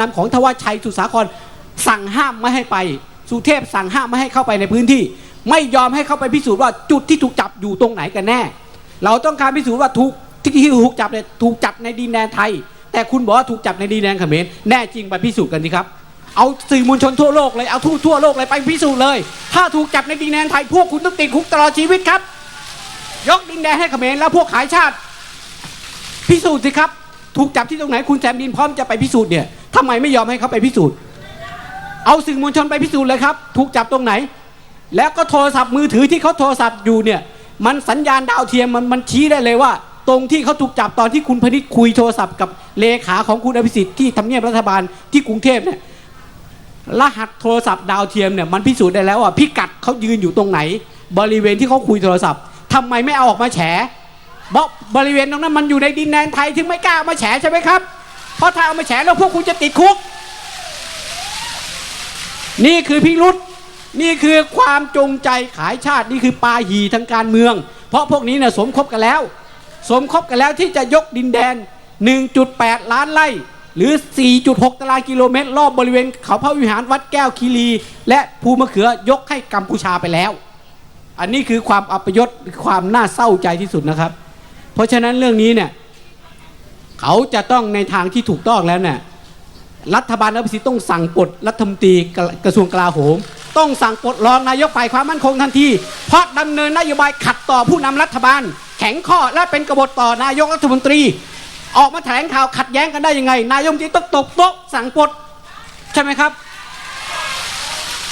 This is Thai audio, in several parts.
นำของทวาชัยสุสาครสั่งห้ามไม่ให้ไป สุเทพสั่งห้ามไม่ให้เข้าไปในพื้นที่ ไม่ยอมให้เข้าไปพิสูจน์ว่าจุดที่ถูกจับอยู่ตรงไหนกันแน่ เราต้องการพิสูจน์ว่าถูกที่ที่ถูกจับเนี่ยถูกจับในดินแดนไทย แต่คุณบอกว่าถูกจับในดินแดนเขมรแน่จริงไปพิสูจน์กันสิครับเอาสื่อมวลชนทั่วโลกเลยเอาทั่วทั่วโลกเลยไปพิสูจน์เลย ถ้าถูกจับในดินแดนไทยพวกคุณต้องติดคุกตลอดชีวิตครับ ยกดินแดนให้เขมรแล้วพวกขายชาติ พิสูจน์สิครับ ถูกจับที่ตรงไหนคุณแซมดินพร้อมจะไปพิสูจน์เนี่ย ทำไมไม่ยอมให้เขาไปพิสูจน์ เอาสื่อมวลชนไปพิสูจน์เลยครับ ถูกจับตรงไหน แล้วก็โทรศัพท์มือถือที่เขาโทรศัพท์อยู่เนี่ย มันสัญญาณดาวเทียมมันมันชี้ได้เลยว่า ตรงที่เขาถูกจับตอนที่คุณพนิษคุยโทรศัพท์กับเลขาของคุณอภิสิทธิ์ที่ทำเนียบรัฐบาลที่กรุงเทพเนี่ยรหัสโทรศัพท์ดาวเทียมเนี่ยมันพิสูจน์ได้แล้วว่าพิกัดเขายืนอยู่ตรงไหน บริเวณที่เขาคุยโทรศัพท์ทำไมไม่เอาออกมาแฉบอกบริเวณตรงนั้นมันอยู่ในดินแดนไทยถึงไม่กล้ามาแฉใช่ไหมครับ เพราะถ้าเอามาแฉแล้วพวกคุณจะติดคุก นี่คือพิรุษนี่คือความจงใจขายชาตินี่คือปาหีทางการเมือง เพราะพวกนี้เนี่ยสมคบกันแล้ว สมคบกันแล้วที่จะยกดินแดน 1.8 ล้านไร่ หรือ 4.6 ตารางกิโลเมตร รอบบริเวณเขาพระวิหารวัดแก้วคีรี และภูมะเขือยกให้กัมพูชาไปแล้ว อันนี้คือความอัปยศความน่าเศร้าใจที่สุดนะครับ เพราะฉะนั้นเรื่องนี้เนี่ย เขาจะต้องในทางที่ถูกต้องแล้วเนี่ยรัฐบาลอภิสิทธิ์ต้องสั่งปลดรัฐมนตรีกระทรวงกลาโหม ต้องสั่งปลดรองนายกฝ่ายความมั่นคงทันที เพราะดำเนินนโยบายขัดต่อผู้นำรัฐบาล แข็งข้อและเป็นกบฏต่อนายกรัฐมนตรี ออกมาแถลงข่าวขัดแย้งกันได้ยังไง นายกรัฐมนตรีต้องตบโต๊ะสั่งปลดใช่ไหมครับ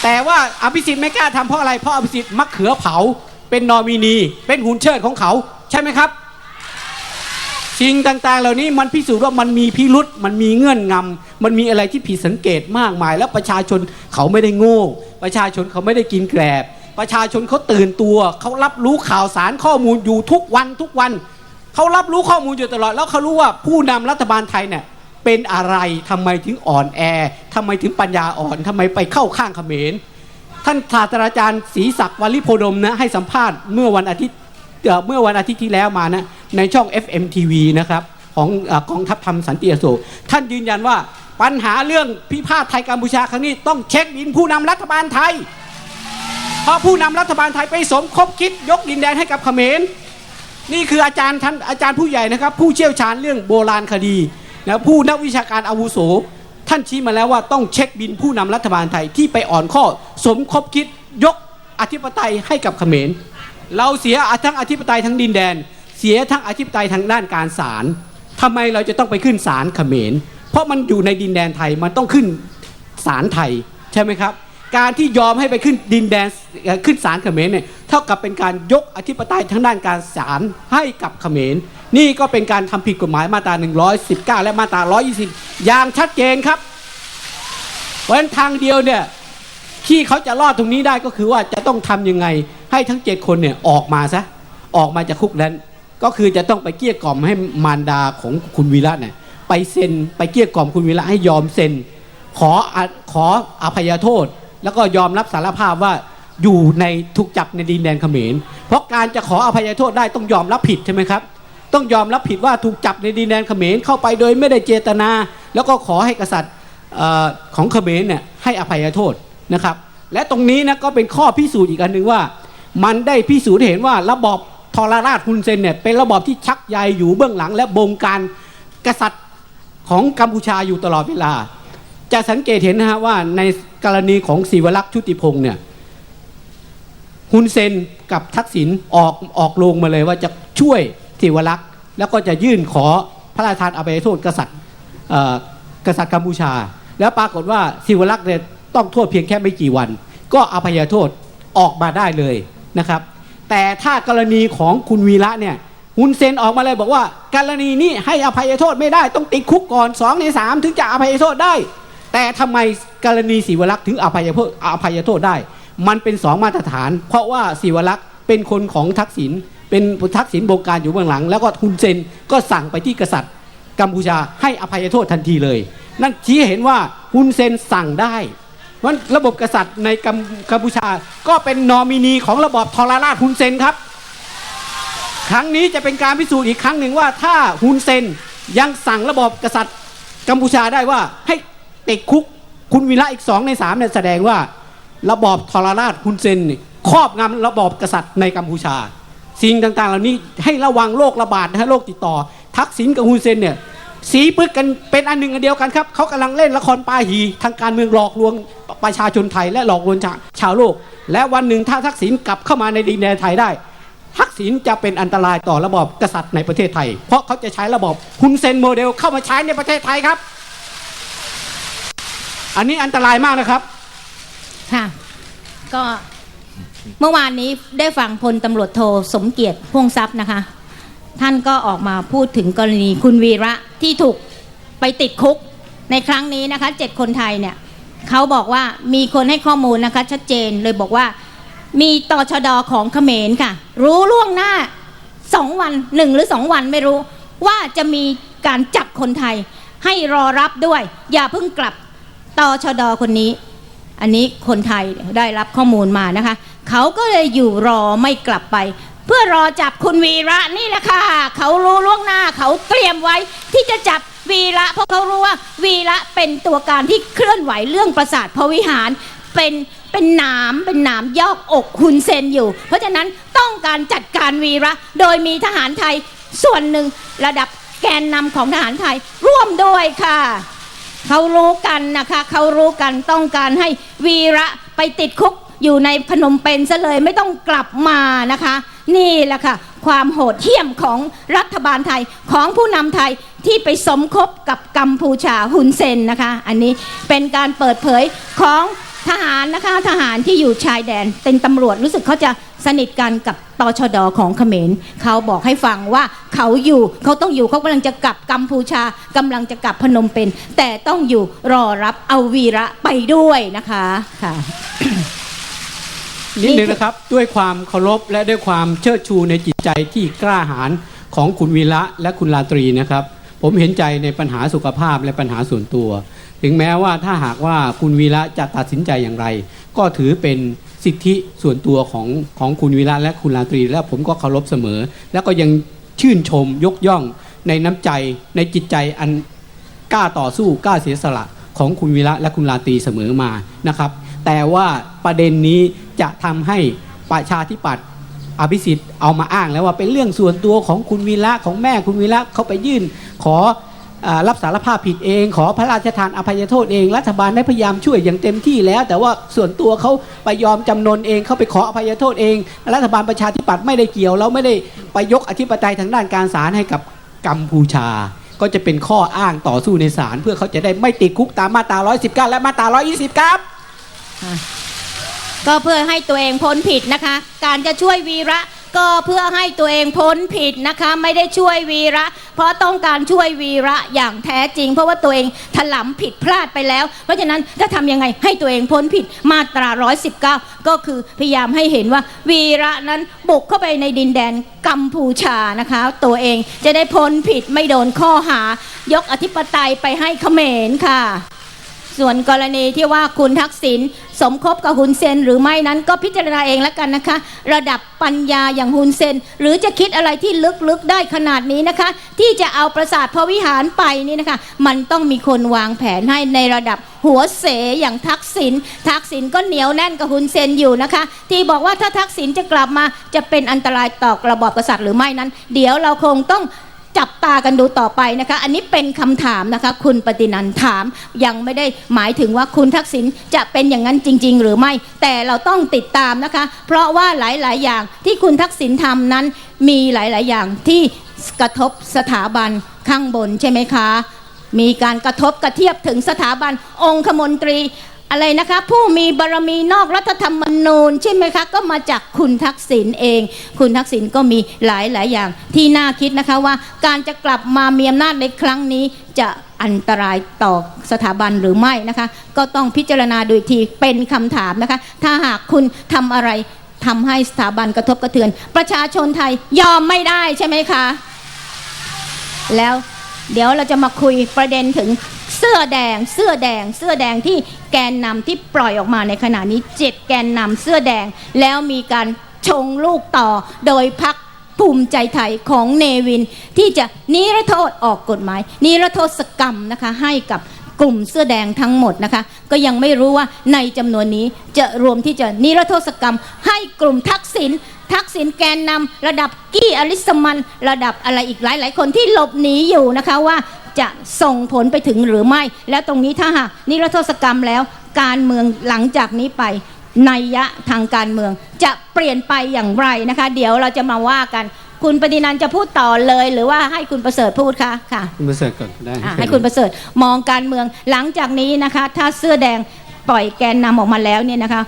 แต่ว่าอภิสิทธิ์ไม่กล้าทำเพราะอะไรเพราะอภิสิทธิ์มะเขือเผาเป็นนอมินี เป็นหุ่นเชิดของเขาใช่ไหมครับ สิ่งต่างๆ เหล่านี้มันพิสูจน์ว่ามันมีพิรุษมันมีเงื่อนงำมันมีอะไรที่ผิดสังเกตมากมาย แล้วประชาชนเขาไม่ได้โง่ ประชาชนเขาไม่ได้กินแกลบ ประชาชนเขาตื่นตัว เขารับรู้ข่าวสารข้อมูลอยู่ทุกวันทุกวัน เขารับรู้ข้อมูลอยู่ตลอด แล้วเขารู้ว่าผู้นำรัฐบาลไทยเนี่ยเป็นอะไรทำไมถึงอ่อนแอทำไมถึงปัญญาอ่อนทำไมไปเข้าข้างเขมรท่านศาสตราจารย์ศรีศักดิ์วลิโพดมนะให้สัมภาษณ์เมื่อวันอาทิตย์ เมื่อวันอาทิตย์ที่แล้วมานะในช่อง FMTV นะครับของกองทัพธรรมสันติอโศกท่านยืนยันว่าปัญหาเรื่องพิพาทไทยกัมพูชาครั้งนี้ต้องเช็คบินผู้นำรัฐบาลไทย เพราะผู้นำรัฐบาลไทยไปสมคบคิดยกดินแดนให้กับเขมรนี่คืออาจารย์ท่านอาจารย์ผู้ใหญ่นะครับ ผู้เชี่ยวชาญเรื่องโบราณคดีนะผู้นักวิชาการอาวุโส ท่านชี้มาแล้วว่าต้องเช็คบินผู้นำรัฐบาลไทยที่ไปอ่อนข้อสมคบคิดยกอธิปไตยให้กับเขมร เราเสียทั้งอธิปไตยทั้งดินแดน เสียทั้งอธิปไตยทางด้านการศาลทำไมเราจะต้องไปขึ้นศาลเขมร เพราะมันอยู่ในดินแดนไทยมันต้องขึ้นศาลไทยใช่ไหมครับ การที่ยอมให้ไปขึ้นดินแดนขึ้นศาลเขมรเนี่ยเท่ากับเป็นการยกอธิปไตยทางด้านการศาลให้กับเขมร นี่ก็เป็นการทำผิดกฎหมายมาตรา 119 และมาตรา 120 อย่างชัดเจนครับ เพราะฉะนั้นทางเดียวเนี่ยที่เขาจะรอดตรงนี้ได้ก็คือว่าจะต้องทำยังไง ให้ทั้ง7คนเนี่ยออกมาซะออกมาจากคุกนั้น ก็คือจะต้องไปเกลี้ยกล่อมให้มารดาของคุณวีระเนี่ยไปเซ็นไปเกลี้ยกล่อมคุณวีระให้ยอมเซ็น ขอขออภัยโทษ แล้วก็ยอมรับสารภาพว่าอยู่ในถูกจับในดินแดนเขมร เพราะการจะขออภัยโทษได้ต้องยอมรับผิดใช่ไหมครับ ต้องยอมรับผิดว่าถูกจับในดินแดนเขมรเข้าไปโดยไม่ได้เจตนา แล้วก็ขอให้กษัตริย์ของเขมรเนี่ยให้อภัยโทษนะครับ และตรงนี้นะก็เป็นข้อพิสูจน์อีกอันหนึ่งว่า มันได้พิสูจน์ให้เห็นว่าระบอบทรราชฮุนเซนเนี่ยเป็นระบอบที่ชักใยอยู่เบื้องหลัง และบงการกษัตริย์ของกัมพูชาอยู่ตลอดเวลา จะสังเกตเห็นนะฮะว่าในกรณีของศิวลักษ์ชุติพงศ์เนี่ยฮุนเซนกับทักษิณออกออกโรงมาเลยว่าจะช่วยศิวลักษ์แล้วก็จะยื่นขอพระราชทานอภัยโทษกษัตริย์กษัตริย์กัมพูชา แล้วปรากฏว่าศิวลักษ์เนี่ยต้องโทษเพียงแค่ไม่กี่วัน ก็อภัยโทษออกมาได้เลย นะครับ แต่ถ้ากรณีของคุณวีระเนี่ยฮุนเซนออกมาเลยบอกว่า กรณีนี้ให้อภัยโทษไม่ได้ต้องติดคุกก่อน2ใน3ถึงจะอภัยโทษได้ แต่ทำไมกรณีศิวลักษณ์ถึงอภัยโทษอภัยโทษได้ มันเป็นสองมาตรฐาน เพราะว่าศิวลักษณ์เป็นคนของทักษิณเป็นทักษิณบงการอยู่เบื้องหลัง แล้วก็ฮุนเซนก็สั่งไปที่กษัตริย์กัมพูชาให้อภัยโทษทันทีเลย นั่นชี้เห็นว่าฮุนเซนสั่งได้ เพราะฉะนั้นระบบกษัตริย์ในกัมกัมพูชาก็เป็นนอมินีของระบอบทรราชฮุนเซนครับ ครั้งนี้จะเป็นการพิสูจน์อีกครั้งหนึ่งว่าถ้าฮุนเซนยังสั่งระบอบกษัตริย์กัมพูชาได้ว่าให้ติดคุกคุณวีระอีกสองในสามเนี่ยแสดงว่าระบอบทรราชฮุนเซนครอบงำระบอบกษัตริย์ในกัมพูชา สิ่งต่างๆ เหล่านี้ให้ระวังโรคระบาดนะฮะโรคติดต่อ ทักษิณกับฮุนเซนเนี่ย สีปึกกันเป็นอันหนึ่งอันเดียวกันครับเขากำลังเล่นละครปาหีทางการเมืองหลอกลวงประชาชนไทยและหลอกลวงชาชาวโลก และวันหนึ่งถ้าทักษิณกลับเข้ามาในดินแดนไทยได้ ทักษิณจะเป็นอันตรายต่อระบอบกษัตริย์ในประเทศไทย เพราะเขาจะใช้ระบอบฮุนเซนโมเดลเข้ามาใช้ในประเทศไทยครับ อันนี้อันตรายมากนะครับค่ะก็เมื่อวานนี้ได้ฟังพลตำรวจโทสมเกียรติพงทรัพย์นะคะ ท่านก็ออกมาพูดถึงกรณีคุณวีระที่ถูกไปติดคุกในครั้งนี้นะคะเจ็ดคนไทยเนี่ยเขาบอกว่ามีคนให้ข้อมูลนะคะชัดเจนเลยบอกว่ามีตชดของเขมรค่ะ รู้ล่วงหน้าสองวันหนึ่งหรือสองวันไม่รู้ ว่าจะมีการจับคนไทย ให้รอรับด้วย อย่าเพิ่งกลับตชดคนนี้ อันนี้คนไทยได้รับข้อมูลมานะคะ เขาก็เลยอยู่รอไม่กลับไป เพื่อรอจับคุณวีระนี่แหละค่ะ เขารู้ล่วงหน้าเขาเตรียมไว้ที่จะจับวีระเพราะเขารู้ว่าวีระเป็นตัวการที่เคลื่อนไหวเรื่องประสาทพวิหารเป็นเป็นหนามเป็นหนามยอกอกคุณเซนอยู่ เพราะฉะนั้นต้องการจัดการวีระโดยมีทหารไทยส่วนหนึ่งระดับแกนนำของทหารไทยร่วมด้วยค่ะเขารู้กันนะคะเขารู้กันต้องการให้วีระไปติดคุก อยู่ในพนมเปญซะเลยไม่ต้องกลับมานะคะ นี่แหละค่ะ ความโหดเหี้ยมของรัฐบาลไทยของผู้นำไทยที่ไปสมคบกับกัมพูชาฮุนเซนนะคะ อันนี้เป็นการเปิดเผยของทหารนะคะทหารที่อยู่ชายแดนเป็นตำรวจรู้สึกเขาจะสนิทกันกับตชดของเขมรเขาบอกให้ฟังว่าเขาอยู่เขาต้องอยู่เขากำลังจะกลับกัมพูชากำลังจะกลับพนมเปญแต่ต้องอยู่รอรับเอาวีระไปด้วยนะคะค่ะ นิดนึงนะครับด้วยความเคารพและด้วยความเชิดชูในจิตใจที่กล้าหาญของคุณวีระและคุณลาตรีนะครับ ผมเห็นใจในปัญหาสุขภาพและปัญหาส่วนตัว ถึงแม้ว่าถ้าหากว่าคุณวีระจะตัดสินใจอย่างไร ก็ถือเป็นสิทธิส่วนตัวของของคุณวีระและคุณลาตรี และผมก็เคารพเสมอ แล้วก็ยังชื่นชมยกย่องในน้ำใจในจิตใจอันกล้าต่อสู้กล้าเสียสละของคุณวีระและคุณลาตรีเสมอมานะครับ แต่ว่าประเด็นนี้จะทำให้ประชาธิปัตย์อภิสิทธิ์เอามาอ้างแล้วว่าเป็นเรื่องส่วนตัวของคุณวีระของแม่คุณวีระเขาไปยื่นขออรับสารภาพผิดเอง ขอพระราชทานอภัยโทษเองรัฐบาลได้พยายามช่วยอย่างเต็มที่แล้ว แต่ว่าส่วนตัวเขาไปยอมจำนนเองเขาไปขออภัยโทษเอง รัฐบาลประชาธิปัตย์ไม่ได้เกี่ยวแล้วไม่ได้ไปยกอธิปไตยทางด้านการศาลให้กับกัมพูชา ก็จะเป็นข้ออ้างต่อสู้ในศาลเพื่อเขาจะได้ไม่ติดคุกตามมาตรา 119 และมาตรา 120 ครับ ก็เพื่อให้ตัวเองพ้นผิดนะคะ การจะช่วยวีระก็เพื่อให้ตัวเองพ้นผิดนะคะ ไม่ได้ช่วยวีระ เพราะต้องการช่วยวีระอย่างแท้จริง เพราะว่าตัวเองถลำผิดพลาดไปแล้ว เพราะฉะนั้นจะทำยังไงให้ตัวเองพ้นผิดมาตรา 119 ก็คือพยายามให้เห็นว่าวีระนั้นบุกเข้าไปในดินแดนกัมพูชานะคะ ตัวเองจะได้พ้นผิดไม่โดนข้อหายกอธิปไตยไปให้เขมรค่ะ ส่วนกรณีที่ว่าคุณทักษิณสมคบกับฮุนเซนหรือไม่นั้นก็พิจารณาเองแล้วกันนะคะ ระดับปัญญาอย่างฮุนเซน หรือจะคิดอะไรที่ลึกๆได้ขนาดนี้นะคะ ที่จะเอาประสาทพระวิหารไปนี่นะคะ มันต้องมีคนวางแผนให้ในระดับหัวเสอย่างทักษิณทักษิณก็เหนียวแน่นกับฮุนเซนอยู่นะคะ ที่บอกว่าถ้าทักษิณจะกลับมาจะเป็นอันตรายต่อระบอบกษัตริย์หรือไม่นั้น เดี๋ยวเราคงต้อง จับตากันดูต่อไปนะคะ อันนี้เป็นคำถามนะคะ คุณปฏินันถามยังไม่ได้หมายถึงว่าคุณทักษิณจะเป็นอย่างนั้นจริง ๆ หรือไม่ แต่เราต้องติดตามนะคะ เพราะว่าหลายๆ อย่างที่คุณทักษิณทำนั้น มีหลายๆ อย่างที่กระทบสถาบันข้างบนใช่ไหมคะ มีการกระทบกระเทียบถึงสถาบันองคมนตรี อะไรนะคะ ผู้มีบารมีนอกรัฐธรรมนูญใช่ไหมคะ ก็มาจากคุณทักษิณเอง คุณทักษิณก็มีหลายหลายอย่างที่น่าคิดนะคะว่าการจะกลับมามีอำนาจในครั้งนี้จะอันตรายต่อสถาบันหรือไม่นะคะ ก็ต้องพิจารณาโดยทีเป็นคำถามนะคะ ถ้าหากคุณทำอะไรทำให้สถาบันกระทบกระเทือน ประชาชนไทยยอมไม่ได้ใช่ไหมคะ แล้วเดี๋ยวเราจะมาคุยประเด็นถึง เสื้อแดงเสื้อแดงเสื้อแดงที่แกนนำที่ปล่อยออกมาในขณะนี้เจ็ดแกนนำเสื้อแดงแล้วมีการชงลูกต่อโดยพักภูมิใจไทยของเนวิน ที่จะนิรโทษออกกฎหมาย นิรโทษกรรมนะคะให้กับกลุ่มเสื้อแดงทั้งหมดนะคะ ก็ยังไม่รู้ว่าในจำนวนนี้จะรวมที่จะนิรโทษกรรม ให้กลุ่มทักษิณทักษิณแกนนำระดับกี้อลิสมัน ระดับอะไรอีกหลายๆคนที่หลบหนีอยู่นะคะว่า จะส่งผลไปถึงหรือไม่ แล้วตรงนี้ถ้าหากนิรโทษกรรมแล้วการเมืองหลังจากนี้ไปนัยยะทางการเมือง จะเปลี่ยนไปอย่างไรนะคะ เดี๋ยวเราจะมาว่ากัน คุณปฏินันท์จะพูดต่อเลย หรือว่าให้คุณประเสริฐพูดคะค่ะคุณประเสริฐก่อนได้อะให้คุณประเสริฐมองการเมืองหลังจากนี้นะคะ ถ้าเสื้อแดงปล่อยแกนนำออกมาแล้วเนี่ยนะคะ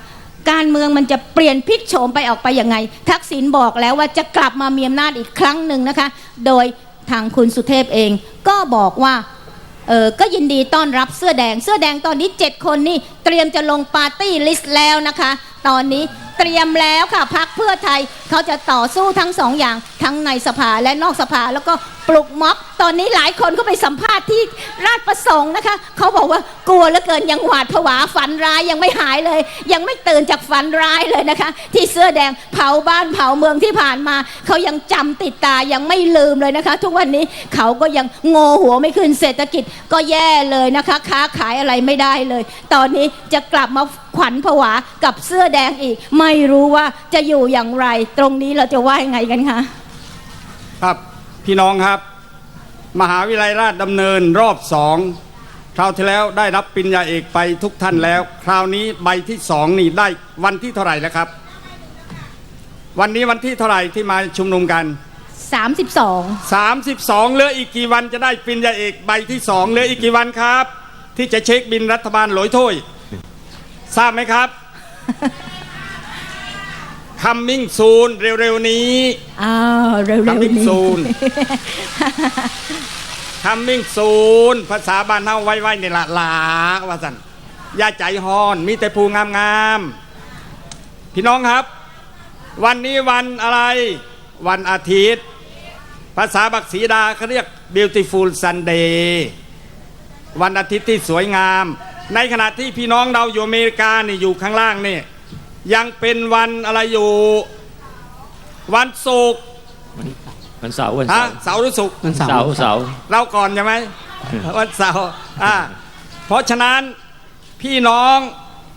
การเมืองมันจะเปลี่ยนพลิกโฉมไปออกไปยังไง ทักษิณบอกแล้วว่าจะกลับมามีอำนาจอีกครั้งหนึ่งนะคะ โดย ทางคุณสุเทพเอง ก็บอกว่าเออก็ยินดีต้อนรับเสื้อแดง เสื้อแดงตอนนี้ 7 คนนี่เตรียมจะลงปาร์ตี้ลิสต์แล้วนะคะ ตอนนี้เตรียมแล้วค่ะพักเพื่อไทยเขาจะต่อสู้ทั้งสองอย่างทั้งในสภาและนอกสภาแล้วก็ ปลุกม็อบตอนนี้หลายคนก็ไปสัมภาษณ์ที่ราชประสงค์นะคะเขาบอกว่ากลัวเหลือเกินยังหวาดผวาฝันร้ายยังไม่หายเลย ยังไม่ตื่นจากฝันร้ายเลยนะคะ ที่เสื้อแดงเผาบ้านเผาเมืองที่ผ่านมาเขายังจำติดตายังไม่ลืมเลยนะคะ ทุกวันนี้เขาก็ยังโงหัวไม่ขึ้นเศรษฐกิจก็แย่เลยนะคะ ค้าขายอะไรไม่ได้เลย ตอนนี้จะกลับมาขวัญผวากับเสื้อแดงอีก ไม่รู้ว่าจะอยู่อย่างไร ตรงนี้เราจะว่ายังไงกันคะครับ พี่น้องครับ มหาวิทยาลัยราชดำเนินรอบสองคราวที่แล้วได้รับปริญญาเอกไปทุกท่านแล้ว คราวนี้ใบที่สองนี่ได้วันที่เท่าไหร่แล้วครับ วันนี้วันที่เท่าไหร่ที่มาชุมนุมกัน 32 32เหลืออีกกี่วันจะได้ปริญญาเอกใบที่สองเหลืออีกกี่วันครับ ที่จะเช็คบินรัฐบาลหลอยถ้วยทราบไหมครับ coming soon เร็วๆนี้อ้าวเร็วๆ coming นี้ soon coming soon ภาษาบ้านเฮาไว้ๆในละลาว่าสันอย่าใจฮอน มีแต่ภูงามๆพี่น้องครับ วันนี้วันอะไร วันอาทิตย์ ภาษาบักสีดาเขาเรียก beautiful Sunday วันอาทิตย์ที่สวยงาม ในขณะที่พี่น้องเราอยู่อเมริกานี่อยู่ข้างล่างนี่ ยังเป็นวันอะไรอยู่ วันศุกร์วันเสาร์วันฮะเสาร์เสาร์หรือศุกร์มันเสาเสาร์ร์เสาร์เราก่อนใช่ไหมวันเสาร์อ่าเพราะฉะนั้นพี่น้อง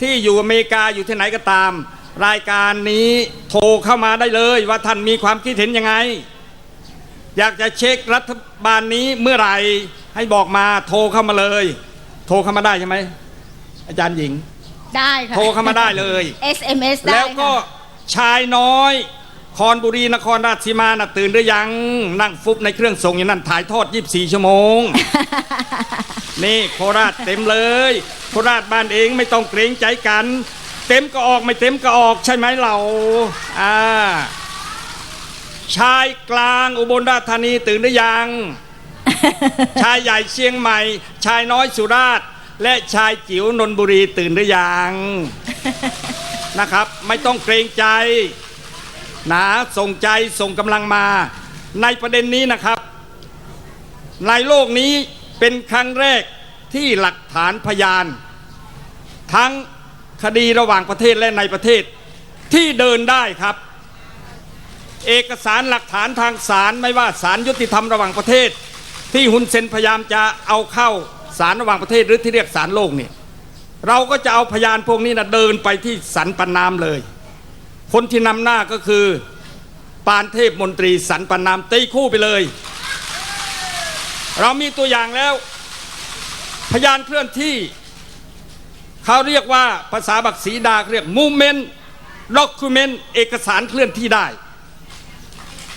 ที่อยู่อเมริกาอยู่ที่ไหนก็ตาม รายการนี้โทรเข้ามาได้เลยว่าท่านมีความคิดเห็นยังไง อยากจะเช็ครัฐบาลนี้เมื่อไหร่ให้บอกมาโทรเข้ามาเลย โทรเข้ามาได้ใช่ไหมอาจารย์หญิง ได้ค่ะ โทรเข้ามาได้เลย SMS ได้แล้วก็ค่ะชายน้อย คอนบุรีนครราชสีมาน่ะตื่นหรือยังนั่งฟุบในเครื่องส่งอย่างนั้นถ่ายทอด 24 ชั่วโมง นี่โคราชเต็มเลย โคราชบ้านเองไม่ต้องเกรงใจกัน เต็มก็ออกไม่เต็มก็ออกใช่ไหมเราอ่าชายกลางอุบลราชธานีตื่นหรือยัง ชายใหญ่เชียงใหม่ ชายน้อยสุราษฎร์ และชายจิ๋วนนบุรีตื่นหรือยังนะครับ ไม่ต้องเกรงใจนะส่งใจส่งกำลังมา ในประเด็นนี้นะครับ ในโลกนี้เป็นครั้งแรกที่หลักฐานพยาน ทั้งคดีระหว่างประเทศและในประเทศที่เดินได้ครับ เอกสารหลักฐานทางศาลไม่ว่าศาลยุติธรรมระหว่างประเทศ ที่ฮุนเซนพยายามจะเอาเข้า ศาลระหว่างประเทศหรือที่เรียกศาลโลกเนี่ยเราก็จะเอาพยานพวกนี้นะเดินไปที่สันปนามเลย คนที่นำหน้าก็คือปานเทพมนตรีสันปนามตีคู่ไปเลย เรามีตัวอย่างแล้ว พยานเคลื่อนที่ เขาเรียกว่าภาษาบักสีดาเรียก movement document เอกสารเคลื่อนที่ได้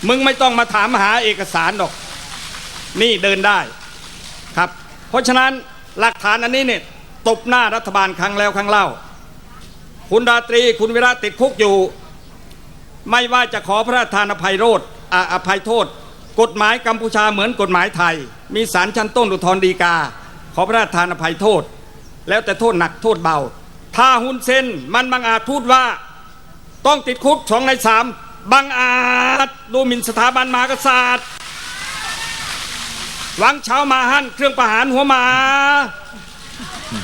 มึงไม่ต้องมาถามหาเอกสารหรอก นี่เดินได้ครับ เพราะฉะนั้นหลักฐานอันนี้เนี่ยตบหน้ารัฐบาลครั้งแล้วครั้งเล่า คุณดาตรีคุณวิระติดคุกอยู่ ไม่ว่าจะขอพระราชทานอภัยโทษอ่าอภัยโทษ กฎหมายกัมพูชาเหมือนกฎหมายไทย มีศาลชั้นต้นอุทธรณ์ฎีกา ขอพระราชทานอภัยโทษ แล้วแต่โทษหนักโทษเบา ถ้าหุนเซนมันบังอาจพูดว่าต้องติดคุกสองในสามบังอาจดูหมิ่นสถาบันมหากษัตริย์ วังเช้ามาหั่นเครื่องประหารหัวหมา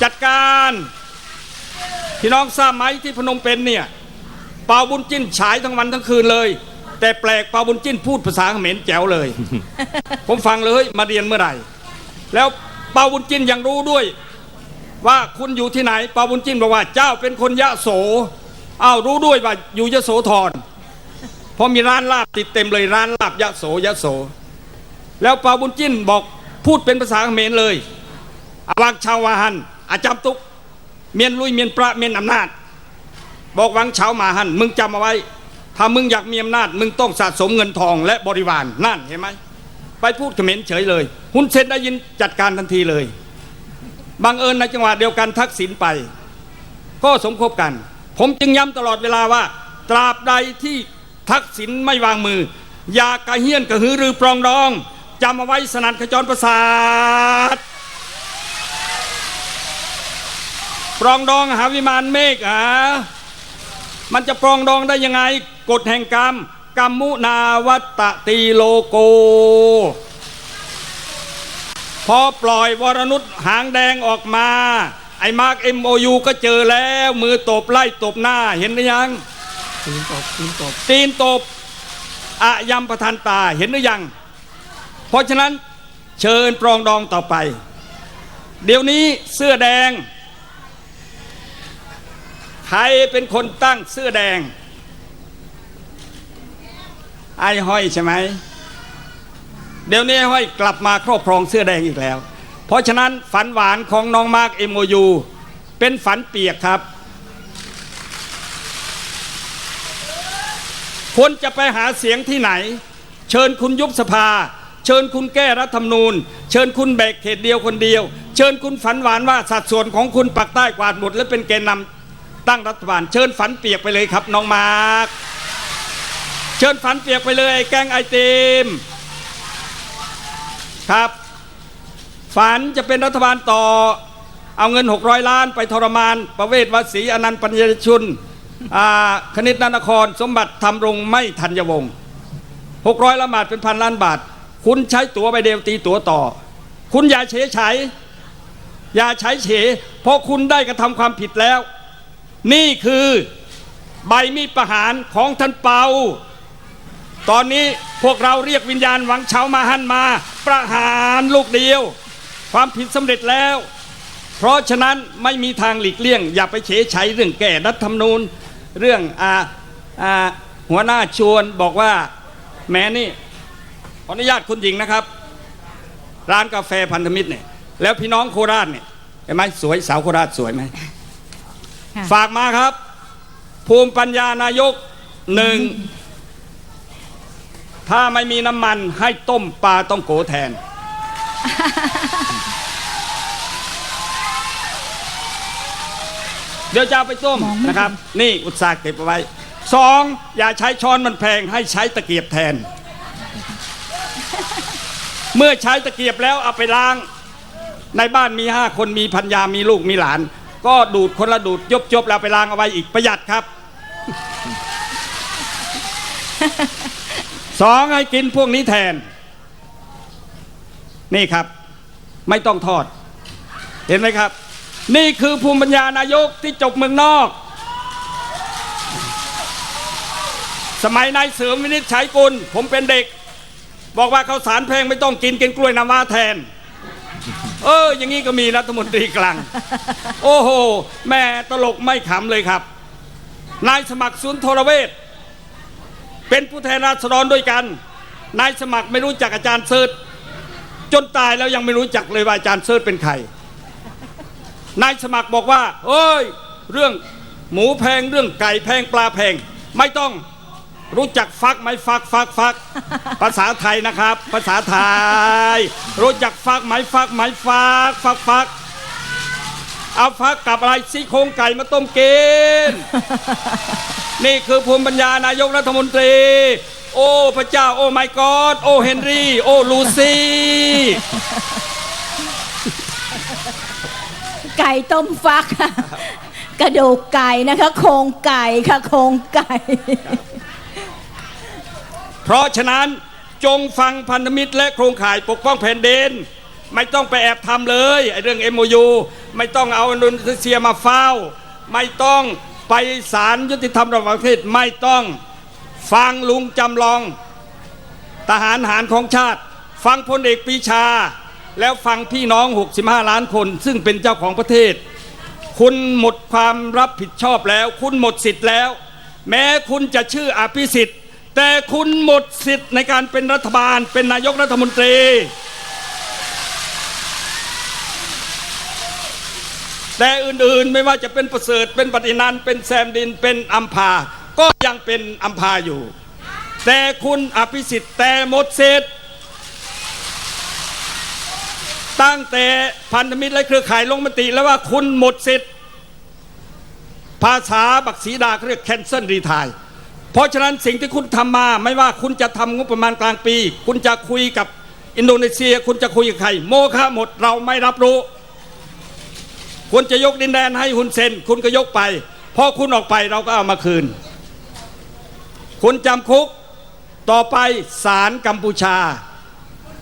จัดการพี่น้องทราบไหมที่พนมเปญเนี่ยเปาบุญจิ้นฉายทั้งวันทั้งคืนเลย แต่แปลกเปาบุญจิ้นพูดภาษาเขมรแจ๋วเลย ผมฟังเลยมาเรียนเมื่อไหร่แล้วเปาบุญจิ้นยังรู้ด้วย ว่าคุณอยู่ที่ไหนเปาบุญจิ้นบอกว่าเจ้าเป็นคนยะโสอ้าวรู้ด้วยว่าอยู่ยะโสธรเพราะมีร้านลาบติดเต็มเลยร้านลาบยะโสยะโส แล้วปาบุญจิ้นบอกพูดเป็นภาษาเขมรเลยอวังชาววาหันอาจำตุก เมียนลุยเมียนประเมียนอำนาจ บอกวังเฉามาหันมึงจำเอาไว้ ถ้ามึงอยากมีอำนาจ มึงต้องสะสมเงินทองและบริวารนั่นเห็นไหมไปพูดเขมรเฉยเลยหุนเซนได้ยินจัดการทันทีเลยบังเอิญในจังหวะเดียวกันทักษิณไป ก็สมคบกัน ผมจึงย้ำตลอดเวลาว่า ตราบใดที่ทักษิณไม่วางมือ อย่ากระเฮี้ยนกระหือรือปรองดอง จำเอาไว้สนันขจรประสาทปรองดองหาวิมานเมฆอะมันจะปรองดองได้ยังไง กฎแห่งกรรมกรรมุนาวัตตตีโลโก พอปล่อยวรนุษหางแดงออกมา ไอ้มาร์กเอ็มโอยูก็เจอแล้ว มือตบไล่ตบหน้าเห็นหรือยัง ตีนตบตีนตบตีนตบอะยำประทานตาเห็นหรือยัง เพราะฉะนั้นเชิญปรองดองต่อไป เดี๋ยวนี้เสื้อแดง ใครเป็นคนตั้งเสื้อแดง ไอ้ห้อยใช่ไหมเดี๋ยวนี้ห้อยกลับมาครอบครองเสื้อแดงอีกแล้ว เพราะฉะนั้นฝันหวานของน้องมาร์กเอ็มโอยูเป็นฝันเปียกครับคนจะไปหาเสียงที่ไหน เชิญคุณยุบสภา เชิญคุณแก้รัฐธรรมนูญ เชิญคุณแบกเขตเดียวคนเดียว เชิญคุณฝันหวานว่าสัดส่วนของคุณปักใต้กวาดหมดและเป็นแกนนำตั้งรัฐบาล เชิญฝันเปียกไปเลยครับน้องมาร์คเชิญฝันเปียกไปเลยไอ้แกงไอติมครับ ฝันจะเป็นรัฐบาลต่อ เอาเงิน 600 ล้านไปทรมาน ประเวศวสีอนันต์ปัญญชุนอาคณิตนานคร สมบัติทำรงไม่ทันยวงศ์600ล้านบาทเป็นพันล้านบาท คุณใช้ตั๋วใบเดียวตีตั๋วต่อ คุณอย่าเฉยเฉยอย่าใช้เฉยเพราะคุณได้กระทำความผิดแล้ว นี่คือใบมีดประหารของท่านเปา ตอนนี้พวกเราเรียกวิญญาณหวังเฉามาหันมา ประหารลูกเดียว ความผิดสำเร็จแล้ว เพราะฉะนั้นไม่มีทางหลีกเลี่ยง อย่าไปเฉยใช้เรื่องแก้รัฐธรรมนูญเรื่องอาอาหัวหน้าชวนบอกว่าแม้นี่ ออนุญาตคุณหญิงนะครับ ร้านกาแฟพันธมิตรเนี่ยแล้วพี่น้องโคราชเนี่ยเห็นไหมสวยสาวโคราชสวยไหมค่ะฝากมาครับ ภูมิปัญญานายกหนึ่งถ้าไม่มีน้ำมันให้ต้มปลาต้องโกแทน เดี๋ยวจะเอาไปต้มนะครับ นี่อุตสาห์เก็บเอาไว้สองอย่าใช้ช้อนมันแพงให้ใช้ตะเกียบแทน เมื่อใช้ตะเกียบแล้วเอาไปล้าง ในบ้านมีห้าคนมีพันยามีลูกมีหลาน ก็ดูดคนละดูดยบจบๆแล้วไปล้างเอาไว้อีกประหยัดครับสองให้กินพวกนี้แทน นี่ครับ ไม่ต้องทอด เห็นไหมครับ นี่คือภูมิปัญญานายกที่จบเมืองนอก สมัยนายเสริมวินิจฉัยกุลผมเป็นเด็ก บอกว่าข้าวสารแพงไม่ต้องกินกินกล้วยน้ำว้าแทน เออ อย่างนี้ก็มีรัฐมนตรีกลาง โอ้โห แม่ตลกไม่ขำเลยครับ นายสมัครสุนทรเวชเป็นผู้แทนราษฎรด้วยกัน นายสมัครไม่รู้จักอาจารย์เซิร์ชจนตายแล้วยังไม่รู้จักเลยว่าอาจารย์เซิร์ชเป็นใคร นายสมัครบอกว่า เอ้ย เรื่องหมูแพงเรื่องไก่แพงปลาแพง ไม่ต้อง รู้จักฟักไหมฟักฟักฟัก ภาษาไทยนะครับ ภาษาไทย รู้จักฟักไหมฟักไหมฟักฟักฟักเอาฟักกับอะไรซี่โครงไก่มาต้มกิน นี่คือภูมิปัญญานายกรัฐมนตรี โอ้พระเจ้า โอ้ไมกอดโอ้เฮนรี่ โอ้ลูซี่ไก่ต้มฟักค่ะกระดูกไก่นะคะโครงไก่ค่ะโครงไก่ เพราะฉะนั้นจงฟังพันธมิตรและโครงข่ายปกป้องแผ่นดิน ไม่ต้องไปแอบทำเลยไอ้เรื่อง MOU ไม่ต้องเอาอินโดนีเซียมาเฝ้า ไม่ต้องไปศาลยุติธรรมระหว่างประเทศไม่ต้องฟังลุงจำลอง ทหารหารของชาติ ฟังพลเอกปีชา แล้วฟังพี่น้อง 65 ล้านคน ซึ่งเป็นเจ้าของประเทศ คุณหมดความรับผิดชอบแล้ว คุณหมดสิทธิ์แล้ว แม้คุณจะชื่ออภิสิทธิ์ แต่คุณหมดสิทธิ์ในการเป็นรัฐบาล เป็นนายกรัฐมนตรี แต่อื่นๆไม่ว่าจะเป็นประเสริฐเป็นปฏินันเป็นแซมดินเป็นอัมพา ก็ยังเป็นอัมพาอยู่ แต่คุณอภิสิทธิ์แต่หมดสิทธิ์ตั้งแต่พันธมิตรและเครือข่ายลงมติแล้วว่าคุณหมดสิทธิ์ภาษาบักสีดาเรียก cancel retire เพราะฉะนั้นสิ่งที่คุณทำมาไม่ว่าคุณจะทำงบประมาณกลางปี คุณจะคุยกับอินโดนีเซีย คุณจะคุยกับใคร โมฆะหมดเราไม่รับรู้ คุณจะยกดินแดนให้คุณเซ็นคุณก็ยกไปพอคุณออกไปเราก็เอามาคืน คุณจำคุกต่อไปศาลกัมพูชา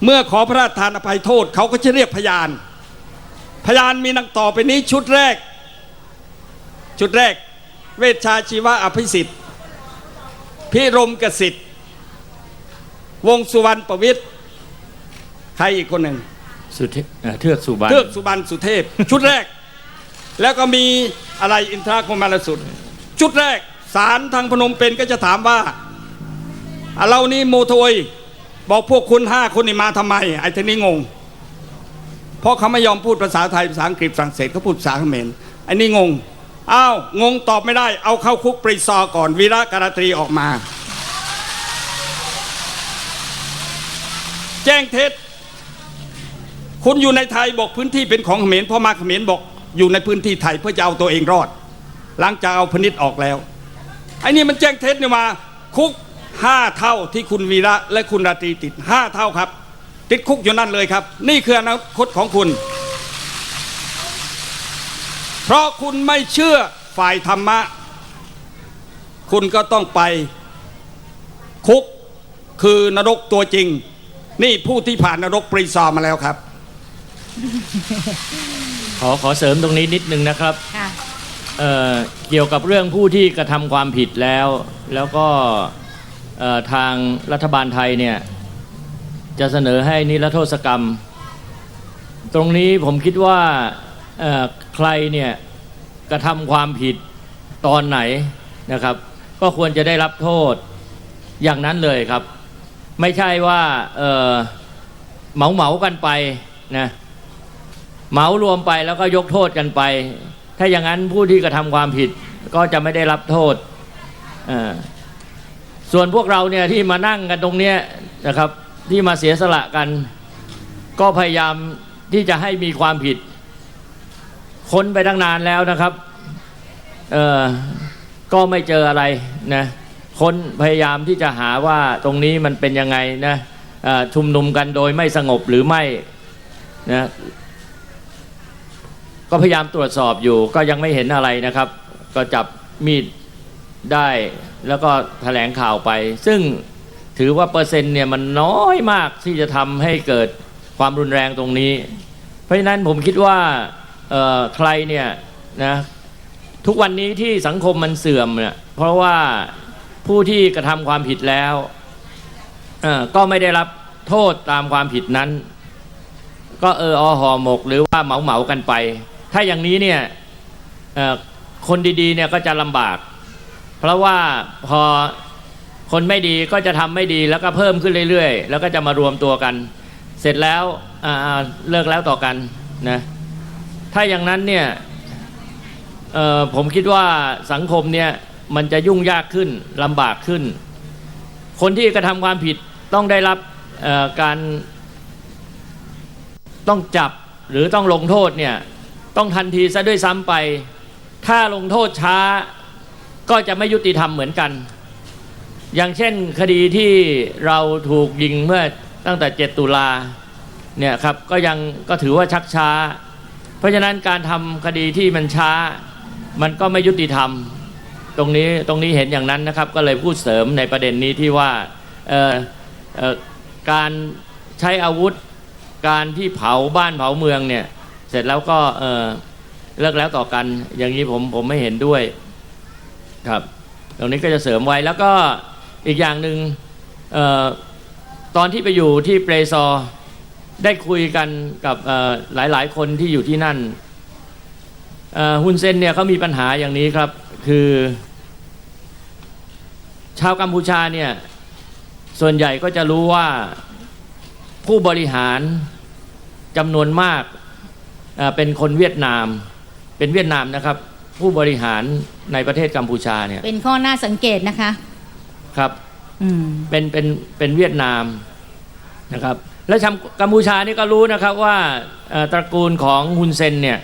เมื่อขอพระราชทานอภัยโทษเขาก็จะเรียกพยาน พยานมีดังต่อไปนี้ชุดแรก ชุดแรก เวชชาชีวะอภิสิทธิ์ พิรมกสิทธิ์ วงสุวรรณประวิทย์ใครอีกคนหนึ่งสุเทเอ่อเทือกสุบรรณเทือกสุบรรณสุเทพ ชุดแรก แล้วก็มีอะไรอินทราคมารสุด ชุดแรกศาลทางพนมเปญก็จะถามว่าอะเรานี่โมโทยบอกพวกคุณห้าคนนี่มาทำไม ไอ้ทีนี้งง เพราะเขาไม่ยอมพูดภาษาไทยภาษาอังกฤษฝรั่งเศสเขาพูดภาษาเขมรไอ้นี่งง อ้าวงงตอบไม่ได้ เอาเข้าคุกปริซอก่อนวีระการตรีออกมา แจ้งเท็จ คุณอยู่ในไทยบอกพื้นที่เป็นของเขมรพอมาเขมรบอกอยู่ในพื้นที่ไทยเพื่อจะเอาตัวเองรอด หลังจากเอาพนิษฐ์ออกแล้วไอ้นี่มันแจ้งเท็จเนี่ยมา คุกห้าเท่าที่คุณวีระและคุณราตรีติดห้าเท่าครับ ติดคุกอยู่นั่นเลยครับ นี่คืออนาคตของคุณ เพราะคุณไม่เชื่อฝ่ายธรรมะ คุณก็ต้องไปคุกคือนรกตัวจริง นี่ผู้ที่ผ่านนรกปรีซอมาแล้วครับ ขอขอเสริมตรงนี้นิดนึงนะครับค่ะเอ่อเกี่ยวกับเรื่องผู้ที่กระทำความผิดแล้ว แล้วก็เอ่อทางรัฐบาลไทยเนี่ยจะเสนอให้นิรโทษกรรม ตรงนี้ผมคิดว่าเอ่อใค รเนี่ยกระทำความผิดตอนไหนนะครับ ก็ควรจะได้รับโทษอย่างนั้นเลยครับ ไม่ใช่ว่าเออเหมาเหมากันไปนะเหมารวมไปแล้วก็ยกโทษกันไป ถ้าอย่างนั้นผู้ที่กระทำความผิดก็จะไม่ได้รับโทษอ่อส่วนพวกเราเนี่ยที่มานั่งกันตรงเนี้ยนะครับ ที่มาเสียสละกัน ก็พยายามที่จะให้มีความผิด ค้นไปตั้งนานแล้วนะครับเอ่อก็ไม่เจออะไรนะค้นพยายามที่จะหาว่าตรงนี้มันเป็นยังไงนะชุมนุมกันโดยไม่สงบหรือไม่นะก็พยายามตรวจสอบอยู่ก็ยังไม่เห็นอะไรนะครับ ก็จับมีดได้แล้วก็แถลงข่าวไป ซึ่งถือว่าเปอร์เซ็นต์เนี่ยมันน้อยมากที่จะทำให้เกิดความรุนแรงตรงนี้ เพราะฉะนั้นผมคิดว่า ใครเนี่ยนะทุกวันนี้ที่สังคมมันเสื่อมเนี่ยเพราะว่าผู้ที่กระทำความผิดแล้วก็ไม่ได้รับโทษตามความผิดนั้น ก็เอออห่อหมกหรือว่าเหมาเหมากันไป ถ้าอย่างนี้เนี่ยคนดีๆเนี่ยก็จะลำบาก เพราะว่าพอคนไม่ดีก็จะทำไม่ดีแล้วก็เพิ่มขึ้นเรื่อยๆ แล้วก็จะมารวมตัวกัน เสร็จแล้วเลิกแล้วต่อกันนะ ถ้าอย่างนั้นเนี่ยผมคิดว่าสังคมเนี่ยมันจะยุ่งยากขึ้นลำบากขึ้น คนที่กระทำความผิดต้องได้รับการต้องจับหรือต้องลงโทษเนี่ยต้องทันทีซะด้วยซ้ำไป ถ้าลงโทษช้าก็จะไม่ยุติธรรมเหมือนกัน อย่างเช่นคดีที่เราถูกยิงเมื่อตั้งแต่ 7 ตุลาเนี่ยครับก็ยังก็ถือว่าชักช้า เพราะฉะนั้นการทำคดีที่มันช้า มันก็ไม่ยุติธรรม ตรงนี้ตรงนี้เห็นอย่างนั้นนะครับ ก็เลยพูดเสริมในประเด็นนี้ที่ว่าการใช้อาวุธการที่เผาบ้านเผาเมืองเนี่ย เสร็จแล้วก็เลิกแล้วต่อกัน อย่างนี้ผมผมไม่เห็นด้วยครับ ตรงนี้ก็จะเสริมไว้แล้วก็อีกอย่างหนึ่งตอนที่ไปอยู่ที่เปรซอ ได้คุยกันกับเอ่อหลายๆ คนที่อยู่ที่นั่นเอ่อฮุนเซนเนี่ยเขามีปัญหาอย่างนี้ครับ คือ ชาวกัมพูชาเนี่ยส่วนใหญ่ก็จะรู้ว่าผู้บริหารจำนวนมากเอ่อเป็นคนเวียดนาม เป็นเวียดนามนะครับ ผู้บริหารในประเทศกัมพูชาเนี่ยเป็นข้อน่าสังเกตนะคะครับอืมเป็นเป็นเป็นเวียดนามนะครับ และชาวกัมพูชานี่ก็รู้นะครับว่าตระกูลของฮุนเซนเนี่ย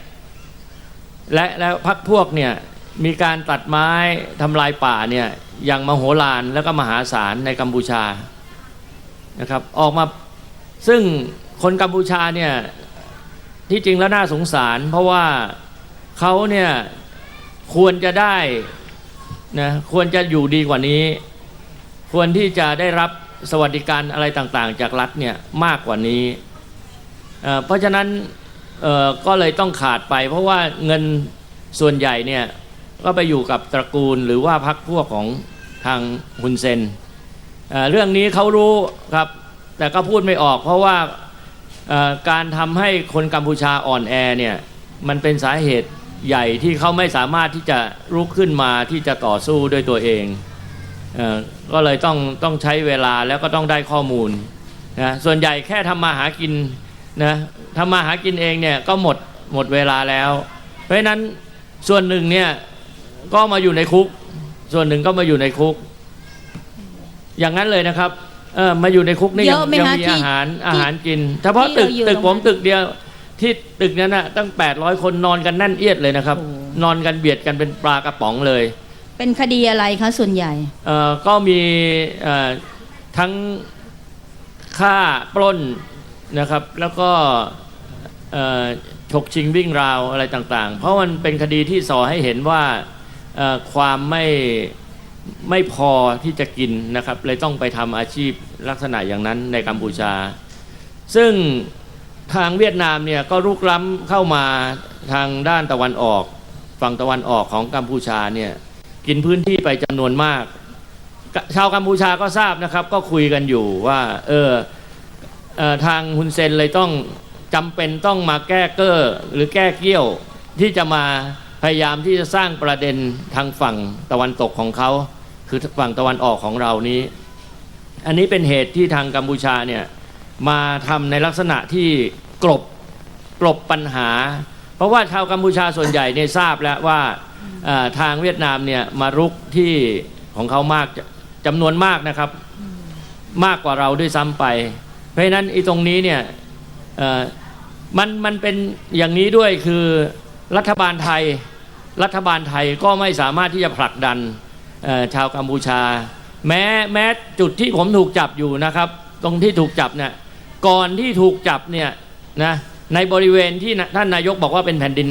และและพรรคพวกเนี่ยมีการตัดไม้ทำลายป่าเนี่ยอย่างมโหฬารแล้วก็มหาศาลในกัมพูชานะครับออกมาซึ่งคนกัมพูชาเนี่ยที่จริงแล้วน่าสงสาร เพราะว่าเขาเนี่ยควรจะได้นะควรจะอยู่ดีกว่านี้ ควรที่จะได้รับ สวัสดิการอะไรต่างๆ จากรัฐเนี่ยมากกว่านี้เเพราะฉะนั้นก็เลยต้องขาดไป เพราะว่าเงินส่วนใหญ่เนี่ยก็ไปอยู่กับตระกูลหรือว่าพรรคพวกของทางฮุนเซนเเรื่องนี้เขารู้ครับ แต่ก็พูดไม่ออกเพราะว่าการทำให้คนกัมพูชาอ่อนแอเนี่ยมันเป็นสาเหตุใหญ่ที่เขาไม่สามารถที่จะลุกขึ้นมาที่จะต่อสู้ด้วยตัวเอง ก็เลยต้องต้องใช้เวลาแล้วก็ต้องได้ข้อมูลนะส่วนใหญ่แค่ทำมาหากินนะทำมาหากินเองเนี่ยก็หมดหมดเวลาแล้ว เพราะฉะนั้นส่วนหนึ่งเนี่ยก็มาอยู่ในคุก ส่วนหนึ่งก็มาอยู่ในคุก อย่างนั้นเลยนะครับเออมาอยู่ในคุกนี่เยยัอะไหมยัคะมีที่อาหารที่อาหารกินเฉพาะที่ตึกเราอยู่ตึกตรงผมนั้นตึกเดียวที่ตึกนั้นนะตั้ง 800 คนนอนกันแน่นเอียดเลยนะครับโอ้นอนกันเบียดกันเป็นปลากระป๋องเลย เป็นคดีอะไรคะส่วนใหญ่ เอ่อก็มีเอ่อทั้งฆ่าปล้นนะครับ แล้วก็เอ่อฉกชิงวิ่งราวอะไรต่างๆ เพราะมันเป็นคดีที่สอให้เห็นว่าเอ่อความไม่ไม่พอที่จะกินนะครับ เลยต้องไปทำอาชีพลักษณะอย่างนั้นในกัมพูชา ซึ่งทางเวียดนามเนี่ยก็รุกล้ำเข้ามาทางด้านตะวันออก ฝั่งตะวันออกของกัมพูชาเนี่ย กินพื้นที่ไปจำนวนมาก ชาวกัมพูชาก็ทราบนะครับ ก็คุยกันอยู่ว่าเออเออทางฮุนเซนเลยต้องจำเป็นต้องมาแก้เก้อหรือแก้เกี้ยวที่จะมาพยายามที่จะสร้างประเด็นทางฝั่งตะวันตกของเขา คือฝั่งตะวันออกของเรานี้ อันนี้เป็นเหตุที่ทางกัมพูชาเนี่ยมาทำในลักษณะที่กลบกลบปัญหา เพราะว่าชาวกัมพูชาส่วนใหญ่เนี่ยทราบแล้วว่า ทางเวียดนามเนี่ยมารุกที่ของเขามากจำนวนมากนะครับ มากกว่าเราด้วยซ้ำไป เพราะฉะนั้นไอ้ตรงนี้เนี่ยมันมันเป็นอย่างนี้ด้วยคือรัฐบาลไทยรัฐบาลไทยก็ไม่สามารถที่จะผลักดันชาวกัมพูชา แม้แม้จุดที่ผมถูกจับอยู่นะครับ ตรงที่ถูกจับเนี่ยก่อนที่ถูกจับเนี่ยนะในบริเวณที่ท่านนายกบอกว่าเป็นแผ่นดิน